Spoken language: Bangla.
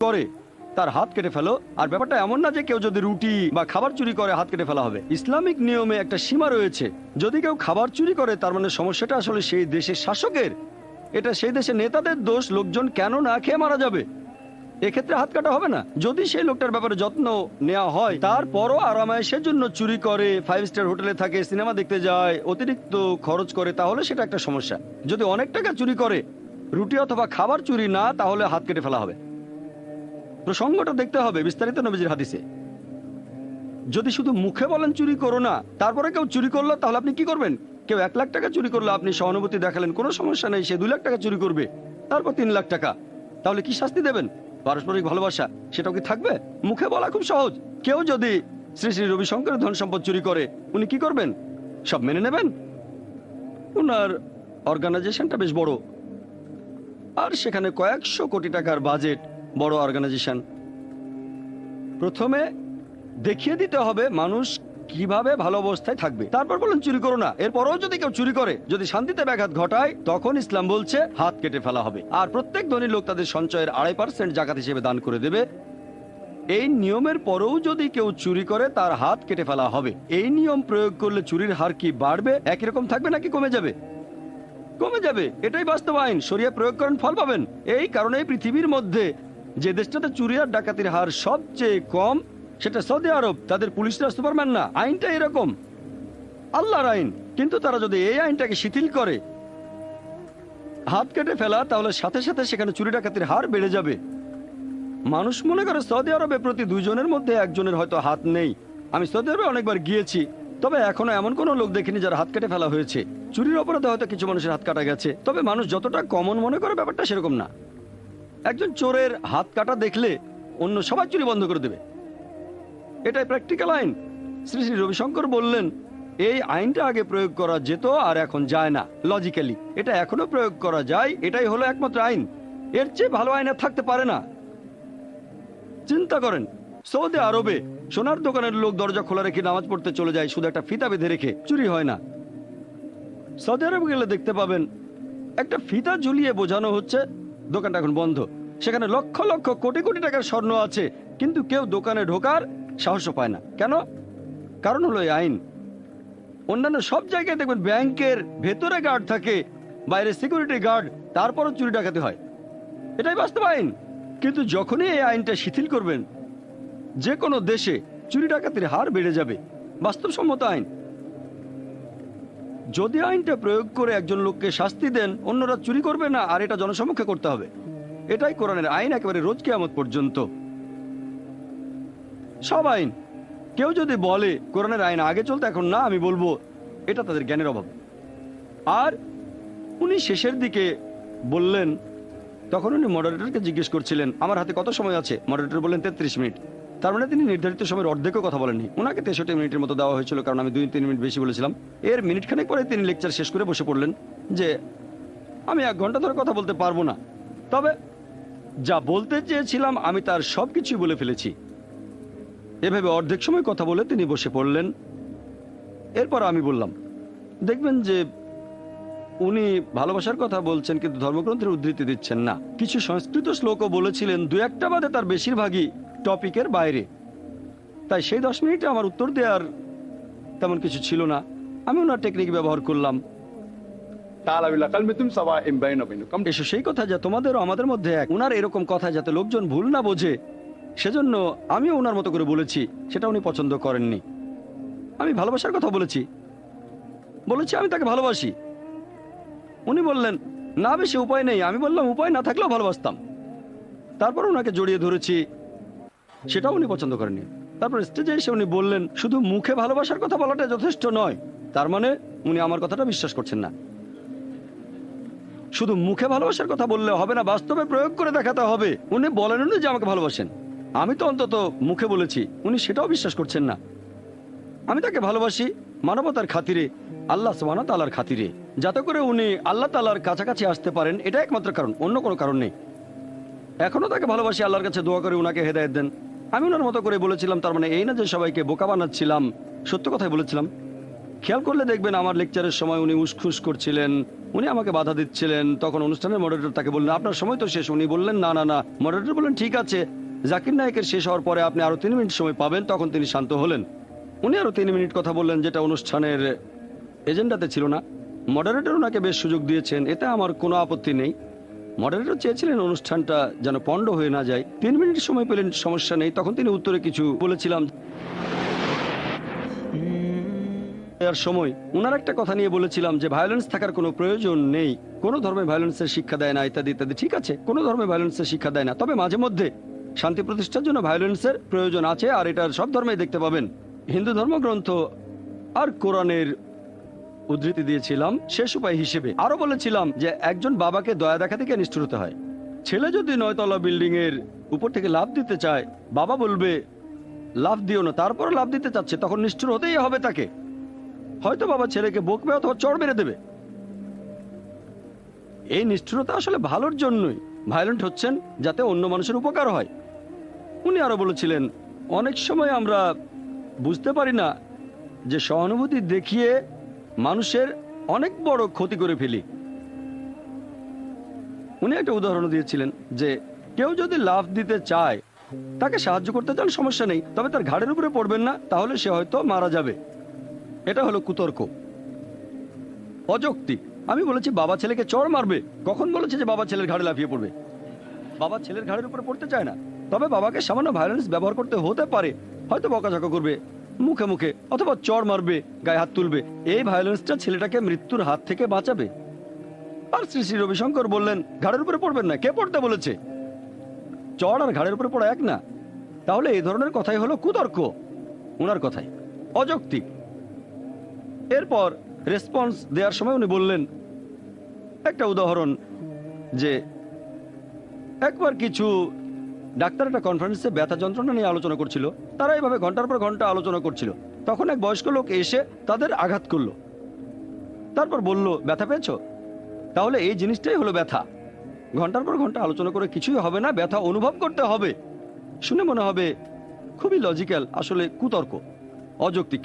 করে, তার হাত কেটে ফেলো। আর ব্যাপারটা এমন না যে কেউ যদি রুটি বা খাবার চুরি করে, হাত কেটে ফেলা হবে। ইসলামিক নিয়মে একটা সীমা রয়েছে। যদি কেউ খাবার চুরি করে, তার মানে সমস্যাটা আসলে সেই দেশের শাসকের। এটা সেই দেশের নেতাদের দোষ, লোকজন কেন না খেয়ে মারা যাবে? এক্ষেত্রে হাত কাটা হবে না। যদি সেই লোকটার ব্যাপারে যত্ন নেওয়া হয়, তারপরও আরামায়েশের জন্য চুরি করে ফাইভ স্টার হোটেলে থাকে, সিনেমা দেখতে যায়, অতিরিক্ত খরচ করে, তাহলে সেটা একটা সমস্যা। যদি অনেক টাকা চুরি করে, রুটি অথবা খাবার চুরি না, তাহলে হাত কেটে ফেলা হবে। প্রসঙ্গটা দেখতে হবে বিস্তারিত নবীজির হাদিসে। যদি শুধু মুখে বলেন চুরি করো না, তারপরে কেউ চুরি করল, তাহলে আপনি কি করবেন? কেউ এক লাখ টাকা চুরি করল, আপনি সহানুভূতি দেখালেন, কোনো সমস্যা নেই, সে দুই লাখ টাকা চুরি করবে, তারপর তিন লাখ টাকা। তাহলে কি শাস্তি দেবেন? পারস্পরিক ভালোবাসা, সেটাও কি থাকবে? মুখে বলা খুব সহজ। কেউ যদি শ্রী শ্রী রবিশঙ্করের ধন সম্পদ চুরি করে, উনি কি করবেন? সব মেনে নেবেন? উনার অর্গানাইজেশনটা বেশ বড়। আর সেখানে কয়েকশো কোটি টাকার বাজেট বড় অর্গানাইজেশন প্রথমে দেখিয়ে দিতে হবে মানুষ কীভাবে ভালো অবস্থায় থাকবে। তারপর বলুন, চুরি করো না। এরপরও যদি কেউ চুরি করে, যদি শান্তিতে ব্যাঘাত ঘটায়, তখন ইসলাম বলছে, হাত কেটে ফেলা হবে। আর প্রত্যেক ধনী লোক তাদের সঞ্চয়ের আড়াই পার্সেন্ট জাকাত হিসেবে দান করে দেবে। এই নিয়মের পরেও যদি কেউ চুরি করে, তার হাত কেটে ফেলা হবে। এই নিয়ম প্রয়োগ করলে চুরির হার কি বাড়বে? একই রকম থাকবে নাকি কমে যাবে? কমে যাবে। এটাই বাস্তব আইন সরিয়ে প্রয়োগ করেন, ফল পাবেন। এই কারণে পৃথিবীর মধ্যে যে দেশটাতে চুরি আর ডাকাতির হার সবচেয়ে কম, সেটা সৌদি আরব। তাদের পুলিশরা সুপারম্যান না, আইনটা এরকম। আল্লাহর আইন, কিন্তু তারা যদি এই আইনটাকে শিথিল করে, হাত কেটে ফেলা, তাহলে সাথে সাথে সেখানে চুরি ডাকাতির হার বেড়ে যাবে। মানুষ মনে করে সৌদি আরবে প্রতি দুইজনের মধ্যে একজনের হয়তো হাত নেই। আমি সৌদি আরবে অনেকবার গিয়েছি, তবে এখনও এমন কোনো লোক দেখিনি যার হাত কেটে ফেলা হয়েছে। চুরির অপরাধে হয়তো কিছু মানুষের হাত কাটা গেছে, তবে মানুষ যতটা কমন মনে করে ব্যাপারটা সেরকম না। একজন চোরের হাত কাটা দেখলে অন্য সবাই চুরি বন্ধ করে দেবে। এটাই প্র্যাকটিক্যাল আইন। শ্রী শ্রী রবিশঙ্কর বললেন, এই আইনটা আগে প্রয়োগ করা যেত আর এখন যায় না লজিক্যালি এটা এখনও প্রয়োগ করা যায়, এটাই হলো একমাত্র আইন। এর চেয়ে ভালো আইন থাকতে পারে না। চিন্তা করেন, সৌদি আরবে সোনার দোকানের লোক দরজা খোলা রেখে নামাজ পড়তে চলে যায়, শুধু একটা ফিতা বেঁধে রেখে, চুরি হয় না। সৌদি আরবে গেলে দেখতে পাবেন, একটা ফিতা ঝুলিয়ে বোঝানো হচ্ছে দোকানটা এখন বন্ধ। সেখানে লক্ষ লক্ষ কোটি কোটি টাকার স্বর্ণ আছে, কিন্তু কেউ দোকানে ঢোকার সাহসও পায় না। কেন? কারণ হলো আইন। অন্যান্য সব জায়গায় দেখবেন ব্যাংকের ভেতরে গার্ড থাকে, বাইরে সিকিউরিটি গার্ড তারপরও চুরি ডাকাতি হয়। এটাই বাস্তব আইন। কিন্তু যখনই এই আইনটা শিথিল করবেন যে কোনো দেশে চুরি ডাকাতির হার বেড়ে যাবে। বাস্তবসম্মত আইন। যদি আইনটা প্রয়োগ করে একজন লোককে শাস্তি দেন, অন্যরা চুরি করবে না, আর এটা জনসমক্ষে করতে হবে। এটাই কোরআনের আইন একেবারে রোজ কেয়ামত পর্যন্ত। সব আইন। কেউ যদি বলে, কোরআনের আইন আগে চলতে, এখন না, আমি বলব, এটা তাদের জ্ঞানের অভাব। আর উনি শেষের দিকে বললেন, তখন উনি মডারেটরকে জিজ্ঞেস করছিলেন, আমার হাতে কত সময় আছে? মডারেটর বললেন, তেত্রিশ মিনিট। তার মানে তিনি নির্ধারিত সময়ের অর্ধেকও কথা বলেননি। ওনাকে তেষট্টি মিনিটের মতো দেওয়া হয়েছিল, কারণ আমি দুই তিন মিনিট বেশি বলেছিলাম। এর মিনিট খানেক পরে তিনি লেকচার শেষ করে বসে পড়লেন যে, আমি এক ঘণ্টা ধরে কথা বলতে পারব না। তবে যা বলতে চেয়েছিলাম, আমি তার সব কিছুই বলে ফেলেছি। এভাবে অর্ধেক সময় কথা বলে তিনি বসে পড়লেন। এরপর আমি বললাম, দেখবেন যে, উনি ভালোবাসার কথা বলছেন, কিন্তু ধর্মগ্রন্থের উদ্ধৃতি দিচ্ছেন না। কিছু সংস্কৃত শ্লোকও বলেছিলেন দু একটা বাদে তার বেশিরভাগই টপিকের বাইরে। তাই সেই দশ মিনিটে আমার উত্তর দেওয়ার তেমন কিছু ছিল না। আমি ওনার টেকনিক ব্যবহার করলাম। এসো সেই কথা যা তোমাদের আমাদের মধ্যে এক। ওনার এরকম কথা যাতে লোকজন ভুল না বোঝে সেজন্য আমিও ওনার মতো করে বলেছি সেটা উনি পছন্দ করেননি। আমি ভালোবাসার কথা বলেছি। বলেছি আমি তাকে ভালোবাসি। উনি বললেন না বেশি উপায় নেই। আমি বললাম উপায় না থাকলেও ভালোবাসতাম। তারপর ওনাকে জড়িয়ে ধরেছি সেটাও উনি পছন্দ করেননি। তারপর স্টেজে এসে উনি বললেন, শুধু মুখে ভালোবাসার কথা বলাটা যথেষ্ট নয়, তার মানে উনি আমার কথাটা বিশ্বাস করছেন না। শুধু মুখে ভালোবাসার কথা বললে হবে না, বাস্তবে প্রয়োগ করে দেখাতে হবে। উনি বলেন যে আমাকে ভালোবাসেন। আমি তো অন্তত মুখে বলেছি, উনি সেটাও বিশ্বাস করছেন না। আমি তাকে ভালোবাসি মানবতার খাতিরে, আল্লাহ সুবহানাহু ওয়া তাআলার খাতিরে, যাতে করে উনি আল্লাহ তালার কাছাকাছি আসতে পারেন, এটা একমাত্র কারণ, অন্য কোনো কারণ নেই। এখনও তাকে ভালোবাসি, আল্লাহর কাছে দোয়া করে উনাকে হেদায়েত দেন। আমি ওনার মতো করে বলেছিলাম, তার মানে এই না যে সবাইকে বোকা বানাচ্ছিলাম, সত্য কথাই বলেছিলাম। খেয়াল করলে দেখবেন আমার লেকচারের সময় উনি উসখুস করছিলেন, উনি আমাকে বাধা দিচ্ছিলেন, তখন অনুষ্ঠানের মডারেটর তাকে বললেন, আপনার সময় তো শেষ। উনি বললেন, না না না। মডারেটর বললেন, ঠিক আছে। জাকির নায়কের শেষ হওয়ার পরে আপনি আরও তিন মিনিট সময় পাবেন, তখন তিনি শান্ত হলেন। উনি আরও তিন মিনিট কথা বললেন, যেটা অনুষ্ঠানের এজেন্ডাতে ছিল না। মডারেটর ওনাকে বেশ সুযোগ দিয়েছেন, এতে আমার কোনো আপত্তি নেই। মডারেটর চেয়েছিলেন অনুষ্ঠানটা যেন পণ্ড হয়ে না যায়। তিন মিনিট সময় পেলেন, সমস্যা নেই। তখন তিনি উত্তরে কিছু বলেছিলাম। দেওয়ার সময়। ওনার একটা কথা নিয়ে বলেছিলাম যে ভায়োলেন্স থাকার কোনো প্রয়োজন নেই। কোনো ধর্মে ভায়োলেন্সের শিক্ষা দেয় না, ইত্যাদি ইত্যাদি। ঠিক আছে, কোনো ধর্মে ভায়োলেন্সের শিক্ষা দেয় না। তবে মাঝে মধ্যে শান্তি প্রতিষ্ঠার জন্য ভায়োলেন্সের প্রয়োজন আছে, আর এটার সব ধর্মেই দেখতে পাবেন। হিন্দু ধর্মগ্রন্থ আর কোরআনের উদ্ধৃতি দিয়েছিলাম, শেষ উপায় হিসেবে আরও বলেছিলাম যে একজন বাবাকে দয়া দেখা থেকে নিষ্ঠুর হতে হয়। ছেলে যদি নয়তলা বিল্ডিং এর উপর থেকে লাভ দিতে চায়, বাবা বলবে লাভ দিও না, তারপর লাভ দিতে চাচ্ছে, তখন নিষ্ঠুর হতেই হবে তাকে। হয়তো বাবা ছেলেকে বকবে অথবা চড় মেরে দেবে। এই নিষ্ঠুরতা আসলে ভালোর জন্যই। ভায়োলেন্ট হচ্ছেন যাতে অন্য মানুষের উপকার হয়। উনি আরও বলেছিলেন, অনেক সময় আমরা বুঝতে পারি না যে সহানুভূতি দেখিয়ে মানুষের অনেক বড় ক্ষতি করে ফেলি। উনি একটা উদাহরণ দিয়েছিলেন যে, কেউ যদি লাভ দিতে চায়, তাকে সাহায্য করতে চান, সমস্যা নেই, তবে তার ঘাড়ের উপরে পড়বেন না, তাহলে সে হয়তো মারা যাবে। এটা হলো কুতর্ক। অযৌক্তিক আমি বলেছি, বাবা ছেলেকে চড় মারবে। কখন বলেছে যে বাবা ছেলের ঘাড়ে লাফিয়ে পড়বে? বাবা ছেলের ঘাড়ের উপরে পড়তে চায় না। তবে বাবাকে সামান্য ভায়োলেন্স ব্যবহার করতে হতে পারে। হয়তো বকাঝকা করবে। মুখে মুখে, অথবা চড় মারবে, গায়ে হাত তুলবে। এই ভায়োলেন্সটা ছেলেটাকে মৃত্যুর হাত থেকে বাঁচাবে। আর শ্রী শ্রী রবিশঙ্কর বললেন, ঘাড়ের উপরে পড়বেন না, কে পড়তে বলেছে? চড় আর ঘাড়ের উপরে পড়া এক না। তাহলে এই ধরনের কথাই হলো কুতর্ক। ওনার কথাই। অযৌক্তিক। এরপর রেসপন্স দেওয়ার সময় উনি বললেন, একটা উদাহরণ যে, একবার কিছু ডাক্তার একটা কনফারেন্সে ব্যথা যন্ত্রণা নিয়ে আলোচনা করছিল। তারা এইভাবে ঘণ্টার পর ঘণ্টা আলোচনা করছিল। তখন এক বয়স্ক লোক এসে তাদের আঘাত করল। তারপর বলল, ব্যথা পেয়েছ? তাহলে এই জিনিসটাই হলো ব্যথা। ঘণ্টার পর ঘণ্টা আলোচনা করে কিছুই হবে না, ব্যথা অনুভব করতে হবে। শুনে মনে হবে, খুবই লজিক্যাল আসলে কুতর্ক, অযৌক্তিক।